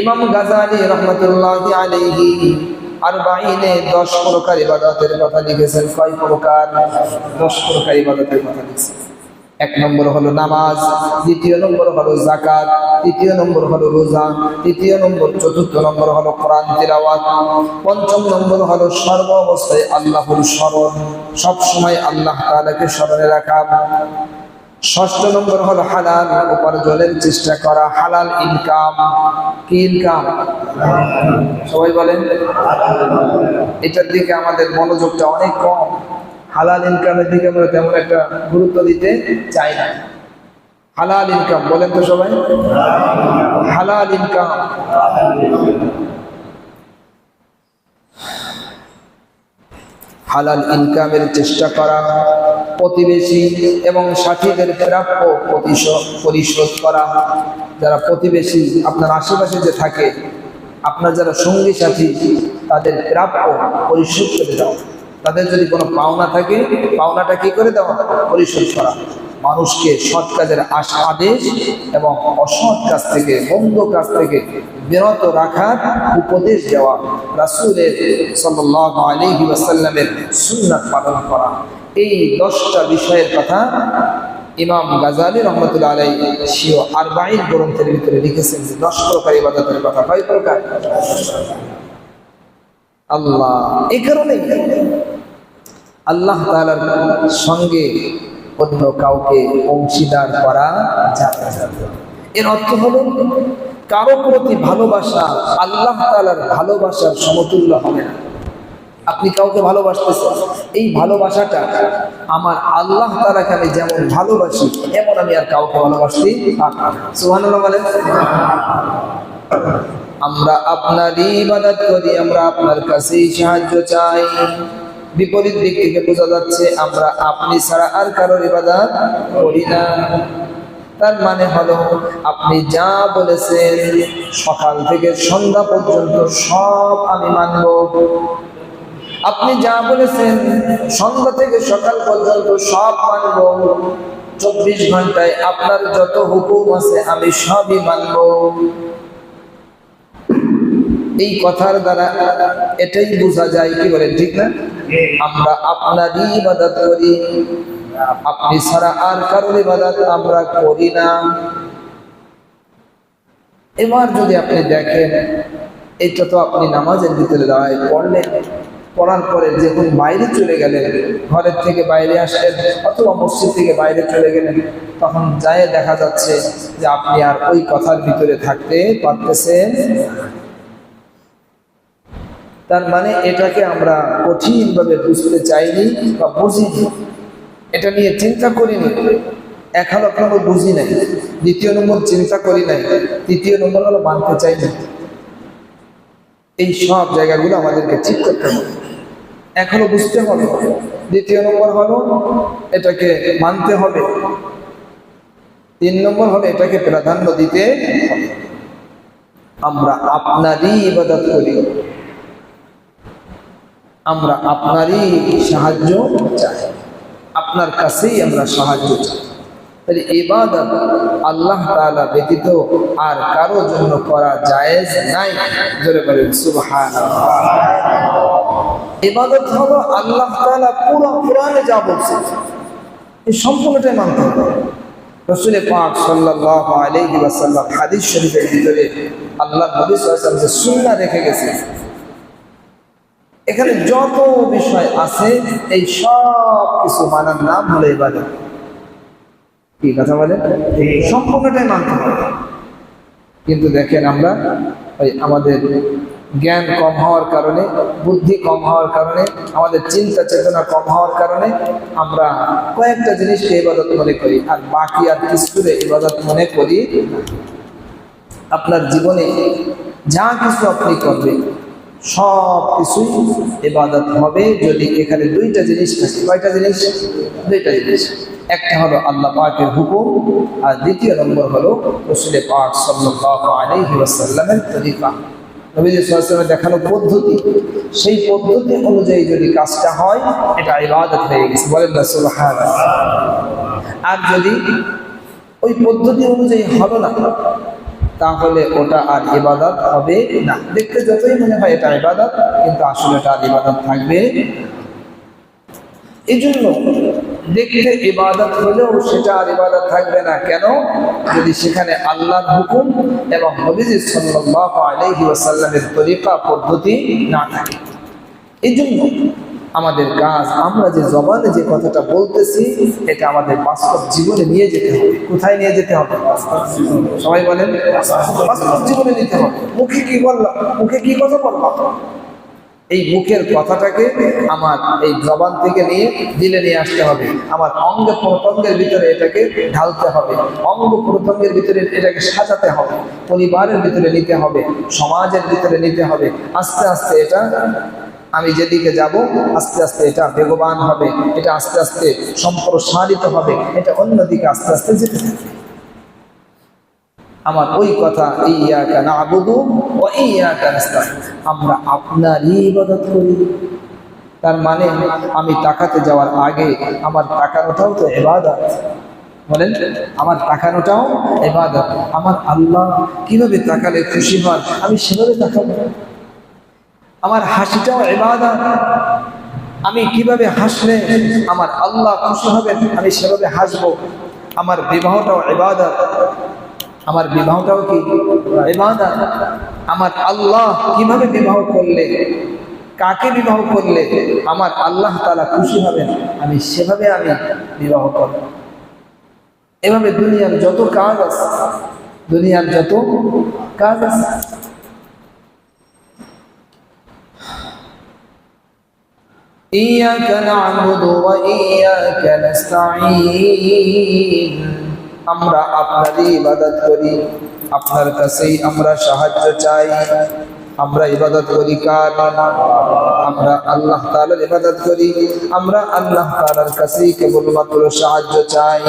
ইমাম গাজালি রহমতুল্লাহ আলাইহি আর বাইনে দশ প্রকার ইবাদতের কথা লিখেছেন। কয় প্রকার? দশ প্রকার ইবাদতের কথা লিখেছেন। এক নম্বর হলো নামাজ, দ্বিতীয় নম্বর হলো জাকাত তৃতীয় নম্বর হলো রোজা, তৃতীয় নম্বর, চতুর্থ নম্বর হলো কোরআন তিলাওয়াত, পঞ্চম নম্বর হলো সর্ব অবস্থায় আল্লাহর স্মরণ। সব সময় আল্লাহ তাআলাকে স্মরণে রাখা। ষষ্ঠ নম্বর হলো হালাল উপার্জনের চেষ্টা করা, হালাল ইনকাম কি ইনকাম সবাই বলেন। এটার দিকে আমাদের মনোযোগটা অনেক কম। হালাল ইনকামের দিকে আমরা তেমন একটা গুরুত্ব দিতে চাই না। হালাল ইনকাম বলেন তো সবাই। হালাল ইনকাম হালাল ইনকামের চেষ্টা করা প্রতিবেশী এবং সাথীদের প্রাপ্য পরিশোধ করা। যারা প্রতিবেশী আপনার আশেপাশে যে থাকে, আপনার যারা সঙ্গী সাথী, তাদের প্রাপ্য পরিশোধ করে দেওয়া তাদের যদি কোনো পাওনা থাকে, পাওনাটা কি করে দেওয়া পরিশোধ করা। মানুষকে সৎ কাজের আদেশ এবং অসৎ কাজ থেকে, বন্ধ কাজ থেকে বিরত রাখার উপদেশ দেওয়া। রাসূলের সাল্লাল্লাহু আলাইহি ওয়াসাল্লামের সুন্নাত পালন করা। এই দশটা বিষয়ের কথা ইমাম গাজালি রহমতুল্লাহ আলাই সিও আরবাইন গ্রন্থের ভিতরে লিখেছেন যে দশ প্রকার ইবাদতের কথা, কয় প্রকার? আল্লাহ। এই কারণে আল্লাহ তাআলার সঙ্গে অন্য কাউকে অংশীদার করা যাবে এর অর্থ হলো, কারও প্রতি ভালোবাসা আল্লাহ তাআলার ভালোবাসার সমতুল্য হবে না। আপনি কাউকে ভালোবাসতেছেন এই ভালোবাসাটা আমার আল্লাহ তাআলাকে আমি যেমন ভালোবাসি, এমন আমি আর কাউকে ভালোবাসি সুবহানাল্লাহ বলেন। আমরা আপনারই ইবাদত করি, আমরা আপনার কাছেই সাহায্য চাই। বিপরীত দিক থেকে বোঝা যাচ্ছে আমরা আপনি ছাড়া আর কারোর ইবাদত করি না। তার মানে হলো, আপনি যা বলেছেন, সকাল থেকে সন্ধ্যা পর্যন্ত সব আমি মানব। আপনি যা বলেছেন, সন্ধ্যা থেকে সকাল পর্যন্ত সব মানব, চব্বিশ ঘন্টায় আপনার যত হুকুম আছে আমি সবই মানব। এই কথার দ্বারা এটাই বোঝা যায়, কি বলেন, ঠিক না? আমরা আপনারই ইবাদত করি, আপনি ছাড়া আর কারোর ইবাদত আমরা করি না। এবার যদি আপনি দেখেন, এটা তো আপনি নামাজের ভিতরে দাঁড়ায় পড়লেন। পড়ার পরে যখন বাইরে চলে গেলেন, ঘরের থেকে বাইরে আসলেন অথবা মসজিদ থেকে বাইরে চলে গেলেন, তখন যায় দেখা যাচ্ছে যে আপনি আর ওই কথার ভিতরে থাকতে পারতেছেন তার মানে এটাকে আমরা কঠিনভাবে বুঝতে চাইনি বা বুঝিনি। এটা নিয়ে চিন্তা করিনি। এক হাজার নম্বর বুঝি নাই। দ্বিতীয় নম্বর চিন্তা করি নাই। তৃতীয় নম্বর হলো মানতে চাই না এই সব জায়গাগুলো আমাদেরকে ঠিক করতে হবে। এখনও বুঝতে হবে। দ্বিতীয় নম্বর হলো, এটাকে মানতে হবে। তিন নম্বর হলো, এটাকে প্রাধান্য দিতে আমরা আপনারই ইবাদত করি। আমরা আপনারই সাহায্য চাই। আপনার কাছেই আমরা সাহায্য চাই। তাহলে ইবাদত আল্লাহ তাআলা ব্যতীত আর কারও জন্য করা জায়েজ নাই। জোরে বলেন, সুবহানাল্লাহ। ইবাদত হলো আল্লাহ তাআলা পুরো কোরআনে যা বলছে এই সম্পূর্ণটাই মানতে হবে। রসুল পাক সাল্লাল্লাহু আলাইহি ওয়াসাল্লাম হাদিস শরীফের ভিতরে আল্লাহ নবী ওয়াসাল্লাম যে সুন্নাহ রেখে গেছে। এখানে যত বিষয় আছে, এই সব কিছু মানার নাম হলো ইবাদত। কি কথা বলে সম্পূর্ণটাই মানতে হবে। কিন্তু দেখেন আমরা, ওই আমাদের জ্ঞান কম হওয়ার কারণে, বুদ্ধি কম হওয়ার কারণে, আমাদের চিন্তা চেতনা কম হওয়ার কারণে আমরা কয়েকটা জিনিসকে ইবাদত মনে করি, আর বাকি আর কিছুরে ইবাদত মনে করি। আপনার জীবনে যা কিছু আপনি করবেন, সব কিছুই ইবাদত হবে যদি এখানে দুইটা জিনিস থাকে কয়টা জিনিস? দুইটা জিনিস। একটা হলো আল্লাহ পাকের হুকুম, আর দ্বিতীয় নম্বর হলো রসুল পাক সাল্লাল্লাহু আলাইহি ওয়াসাল্লামের তরিকা। নবীজি সাল্লাল্লাহু দেখানো পদ্ধতি, সেই পদ্ধতি অনুযায়ী যদি কাজটা হয়, এটা ইবাদত হয়ে গেছে। বলেন না সুলহান আর যদি ওই পদ্ধতি অনুযায়ী হলো না, তাহলে ওটা আর ইবাদত হবে না। দেখতে যতই মনে হয় এটা ইবাদত, কিন্তু আসলে এটা আর ইবাদত থাকবে এই জন্য দেখতে ইবাদত হলেও সেটা আর ইবাদত থাকবে না। কেন? যদি সেখানে আল্লাহর হুকুম এবং সাল্লাল্লাহু আলাইহি ওয়াসাল্লামের তরিকা, পদ্ধতি না থাকে। এই জন্য আমাদের কাজ, আমরা যে জবানে যে কথাটা বলতেছি, এটা আমাদের বাস্তব জীবনে নিয়ে যেতে হবে। কোথায় নিয়ে যেতে হবে? সবাই বলেন, বাস্তব জীবনে নিতে হবে। মুখে কি বললাম? মুখে কি কথা বললাম? এই মুখের কথাটাকে আমার এই জবান থেকে নিয়ে দিলে নিয়ে আসতে হবে। আমার অঙ্গ প্রত্যঙ্গের ভিতরে এটাকে ঢালতে হবে। অঙ্গ প্রত্যঙ্গের ভিতরে এটাকে সাজাতে হবে। পরিবারের ভিতরে নিতে হবে। সমাজের ভিতরে নিতে হবে। আস্তে আস্তে এটা আমি যেদিকে যাব, আস্তে আস্তে এটা বেগবান হবে। এটা আস্তে আস্তে সম্প্রসারিত হবে। এটা অন্যদিকে আস্তে আস্তে যেতে থাকবে। আমার ওই কথা ইয়া কেন আবুদু ও ইয়া কেন আমরা আপনারই ইবাদত করি। তার মানে আমি টাকাতে যাওয়ার আগে আমার টাকানোটাও তো এবাদত বলেন, আমার তাকানোটাও এবাদত আমার আল্লাহ কীভাবে তাকালে খুশি হন, আমি সেভাবে তাকাবো। আমার হাসিটাও এবাদত আমি কীভাবে হাসলে আমার আল্লাহ খুশি হবেন, আমি সেভাবে হাসবো। আমার বিবাহটাও এবাদত আমার বিবাহটাও কি ইবাদত আমার আল্লাহ কিভাবে বিবাহ করলে কাকে বিবাহ করলে আমার আল্লাহ তাআলা খুশি হবেন আমি সেভাবে আমি বিবাহ করব এভাবে দুনিয়ার যত কাজ আছে দুনিয়ার যত কাজ আছে إياك نعبد وإياك نستعين আমরা আপনারই ইবাদত করি, আপনার কাছেই আমরা সাহায্য চাই। আমরা ইবাদত করি কার? আমরা আল্লাহ তালার ইবাদত করি। আমরা আল্লাহ তালার কাছেই কেবলমাত্র সাহায্য চাই।